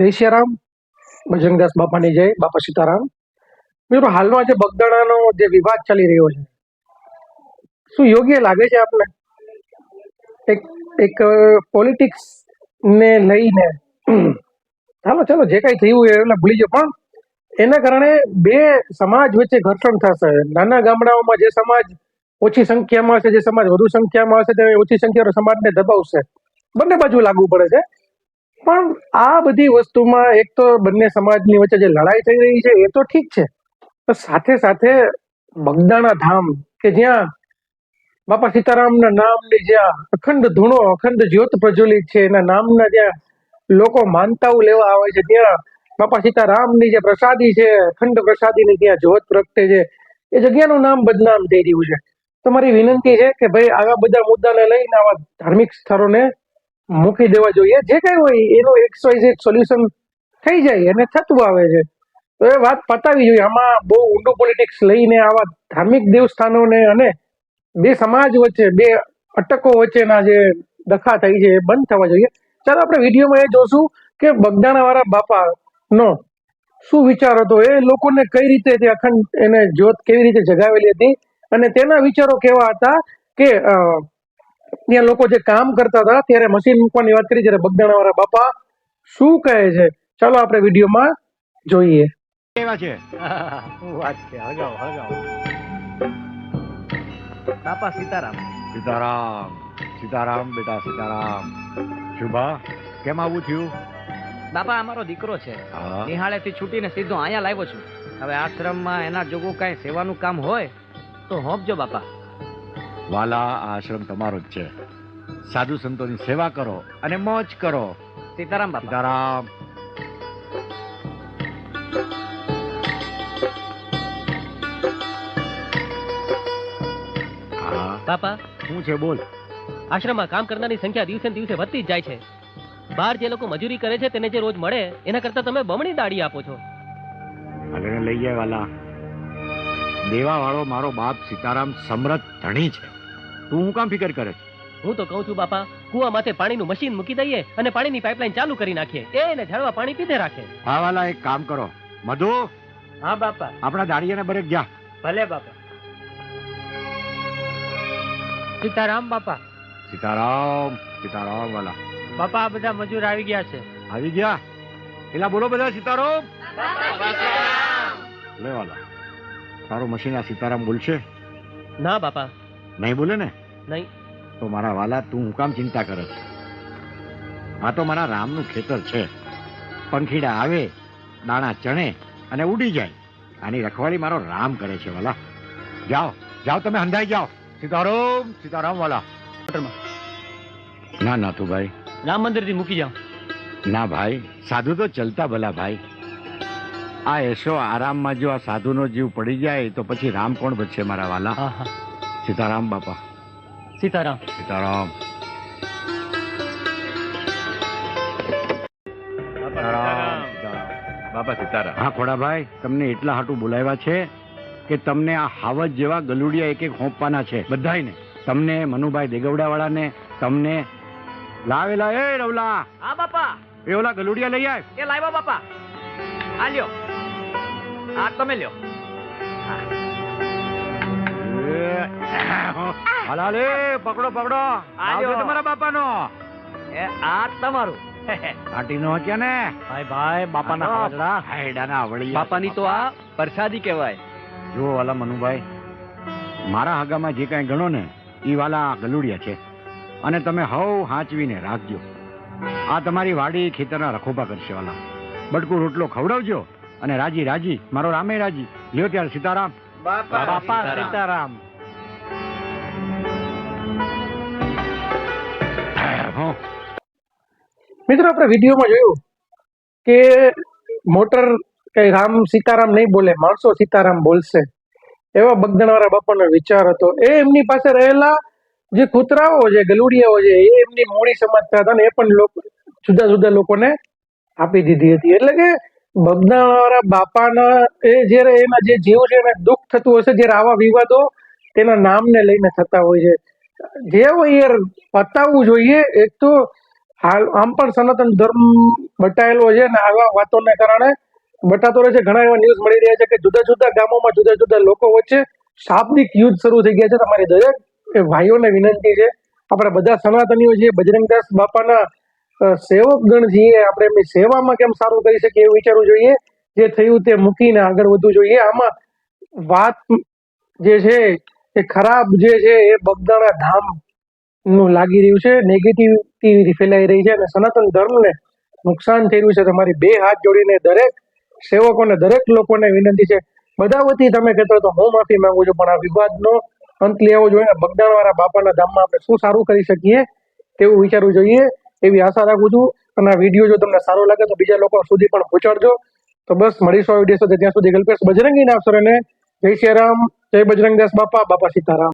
જય શ્રીરામ બજરંગદાસ બાપાની જય, બાપા સીતારામ. મિત્રો, હાલનો આજે બગદાણાનો જે વિવાદ ચાલી રહ્યો છે, શું યોગ્ય લાગે છે આપને? એક એક પોલિટિક્સ ને લઈને, ચાલો ચાલો, જે કઈ થયું એ એટલે ભૂલી જાઓ. પણ એના કારણે બે સમાજ વચ્ચે ઘર્ષણ થશે. નાના ગામડાઓમાં જે સમાજ ઓછી સંખ્યામાં હશે, જે સમાજ વધુ સંખ્યામાં હશે, તે ઓછી સંખ્યાનો સમાજને દબાવશે. બંને બાજુ લાગુ પડે છે. પણ આ બધી વસ્તુમાં એક તો બંને સમાજની વચ્ચે જે લડાઈ થઈ રહી છે, એ તો ઠીક છે. પણ સાથે સાથે બગદાણા ધામ કે જ્યાં બાપા સીતારામના નામની જ્યાં અખંડ ધૂણો, અખંડ જ્યોત પ્રજ્વલિત છે, એના નામના જ્યાં લોકો માનતાઓ લેવા આવે છે, ત્યાં બાપા સીતારામની જે પ્રસાદી છે, અખંડ પ્રસાદીની ત્યાં જ્યોત પ્રગટે છે, એ જગ્યાનું નામ બદનામ થઈ રહ્યું છે. તમારી વિનંતી છે કે ભાઈ આવા બધા મુદ્દાને લઈને આવા ધાર્મિક સ્થળોને મૂકી દેવા જોઈએ. જે કઈ હોય એનું એક્સ ઝેડ સોલ્યુશન થઈ જાય અને થતું આવે છે. તો એ વાત પતાવી જોઈએ. આમાં બહુ ઊંડું પોલિટિક્સ લઈને આવા ધાર્મિક દેવસ્થાનોને અને બે સમાજ વચ્ચે, બે અટકો વચ્ચેના જે દખા થઈ છે એ બંધ થવા જોઈએ. ચાલો આપણે વિડીયોમાં એ જોશું કે બગદાણા વાળા બાપા નો શું વિચાર હતો? એ લોકોને કઈ રીતે તે અખંડ એને જ્યોત કેવી રીતે જગાવેલી હતી? અને તેના વિચારો કેવા હતા કે ત્યાં લોકો જે કામ કરતા હતા ત્યારે મશીન મૂકવાની વાત કરી જ્યારે બગદાણા વાળા બાપા શું કહે છે? ચાલો આપણે વિડીયોમાં જોઈએ. કેવા છે? વાત છે? હળગાવો હળગાવો બાપા સીતારામ. સીતારામ સીતારામ બેટા સીતારામ. શુભા કેમ આવું થયું? બાપા અમારો દીકરો છે. નિહાળેથી છૂટીને સીધો અહીંયા લાવ્યો છું. હવે આશ્રમમાં એના જોગું કાંઈ સેવાનું કામ હોય તો હોપજો બાપા. વાલા આ આશ્રમ તમારો જ છે. સાધુ સંતોની સેવા કરો અને મોજ કરો. સીતારામ બાપા. સીતારામ. બાપા. શું છે બોલ. આશ્રમમાં કામ કરનારની સંખ્યા દિવસે દિવસે વધતી જ જાય છે. બહાર જે લોકો મજૂરી કરે છે તેને જે રોજ મળે એના કરતા તમે બમણી દાડી આપો છો. આગળ લઈ જાય વાલા. દેવા વાળો મારો બાપ સીતારામ સમરથ ધણી છે. તું હું કામ ફિકર કરે? હું તો કહું છું બાપા કુવા માથે પાણીનું મશીન મૂકી દઈએ અને પાણીની પાઇપલાઇન ચાલુ કરી નાખીએ. એ એને ઝાડવા પાણી પીધે રાખે. હા વાલા એક કામ કરો. મધુ હા બાપા. આપણા દાડિયાને બરેક જા ભલે બાપા. સીતારામ બાપા. સીતારામ સીતારામ વાલા. બાપા આ બધા મજૂર આવી ગયા છે. આવી ગયા? પેલા બોલો બધા સીતારામ. લે વાલા. તારું મશીન આ સીતારામ બોલશે? ના બાપા. નહીં બોલે ને? નહીં. તો મારા વાલા તું હું કામ ચિંતા કરે આ તો મારા રામનું ખેતર છે. પંખીડા આવે દાણા ચણે અને ઉડી જાય. આની રખવાળી મારો રામ કરે છે વાલા. જાઓ જાઓ તમે હંધાઈ જાઓ. સીતારામ સીતારામ વાલા. ના નાથુભાઈ રામ મંદિરથી મૂકી જાઓ. ના ભાઈ. સાધુ તો ચલતા ભલા ભાઈ. આ એસો આરામમાં જો આ સાધુનો જીવ પડી જાય તો પછી રામ કોણ બચશે મારા વાલા? સીતારામ બાપા. સીતારામ. સીતારામ. બાપા સીતારામ. હા ખોડાભાઈ તમને એટલા હાટું બોલાવ્યા છે કે તમને આ હાવજ જેવા ગલુડિયા એક એક હોંપવાના છે. બધાયને. તમને મનુભાઈ દેગવડાવાળાને તમને લાવેલા એ રવલા. હા બાપા. એ ઓલા ગલુડિયા લઈ આવ એ લાવ્યા બાપા. આ લ્યો. આ તમે લ્યો. હાલા લે પકડો પકડો. આવજો તમારા બાપાનો. એ આ તમારું. આટીનો ક્યાં ને? ભાઈ ભાઈ બાપાના હાયડાના વળી બાપાની તો આ પરસાદી કહેવાય. જો વાલા મનુભાઈ મારા હગામાં જે કાંઈ ગણો ને ઈ વાલા ગલુડિયા છે. અને તમે હવ હાંચવીને રાખજો. આ તમારી વાડી ખેતરના રખોપા કરશે વાલા. બટકું રોટલો ખવડાવજો અને રાજી રાજી. મારો રામે રાજી. લ્યો ત્યારે સીતારામ. બાપા સીતારામ. મિત્રો, આપણે વિડીયોમાં જોયું કે મોટર કઈ રામ સીતારામ નહીં બોલે, માણસો સીતારામ બોલશે. એવા બગદણવાળા બાપાનો વિચાર હતો. એ એમની પાસે રહેલા જે કૂતરાઓ છે ગલુડિયાઓ છે એ એમની મોડી સમજતા હતા ને, એ પણ લોકો, જુદા જુદા લોકોને આપી દીધી હતી. એટલે કે બગદાણાવાળા બાપાના એ જ્યારે એના જે જીવ છે એને દુઃખ થતું હશે, જ્યારે આવા વિવાદો તેના નામને લઈને થતા હોય છે. જે હોય યાર પતાવવું જોઈએ, એક તો હાલ આમ પણ સનાતન ધર્મ બટાયેલો છે ને આવા વાતોને કારણે બટાતો રહે છે. ઘણા એવા ન્યૂઝ મળી રહ્યા છે કે જુદા જુદા ગામોમાં જુદા જુદા લોકો વચ્ચે શાબ્દિક યુદ્ધ શરૂ થઈ ગયા છે. તમારી દરેક ભાઈઓને વિનંતી છે. આપણે બધા સનાતનીઓ છીએ, બજરંગદાસ બાપાના સેવક ગણ છીએ, આપણે એમની સેવામાં કેમ સારું કરી શકીએ એવું વિચારવું જોઈએ? જે થયું તે મૂકીને આગળ વધવું જોઈએ. આમાં વાત જે છે એ ખરાબ જે છે એ બગદાણા ધામ નું લાગી રહ્યું છે નેગેટિવિટી ફેલાઈ રહી છે અને સનાતન ધર્મને નુકસાન થઈ રહ્યું છે. તમારી બે હાથ જોડીને દરેક સેવકોને, દરેક લોકોને વિનંતી છે. બધા વતી તમે કહેતો તો હું માફી માંગુ છું, પણ આ વિવાદનો અંત લેવો જોઈએ બગદાણવાળા બાપાના ધામમાં આપણે શું સારું કરી શકીએ તેવું વિચારવું જોઈએ એવી આશા રાખું છું. અને આ વીડિયો જો તમને સારો લાગે તો બીજા લોકો સુધી પણ પહોંચાડજો. તો બસ, મળીશું આ વીડિયો સાથે. ત્યાં સુધી કલ્પેશ બજરંગી ના અવસરે જય શ્રી રામ. જય બજરંગદાસ બાપા બાપા સીતારામ.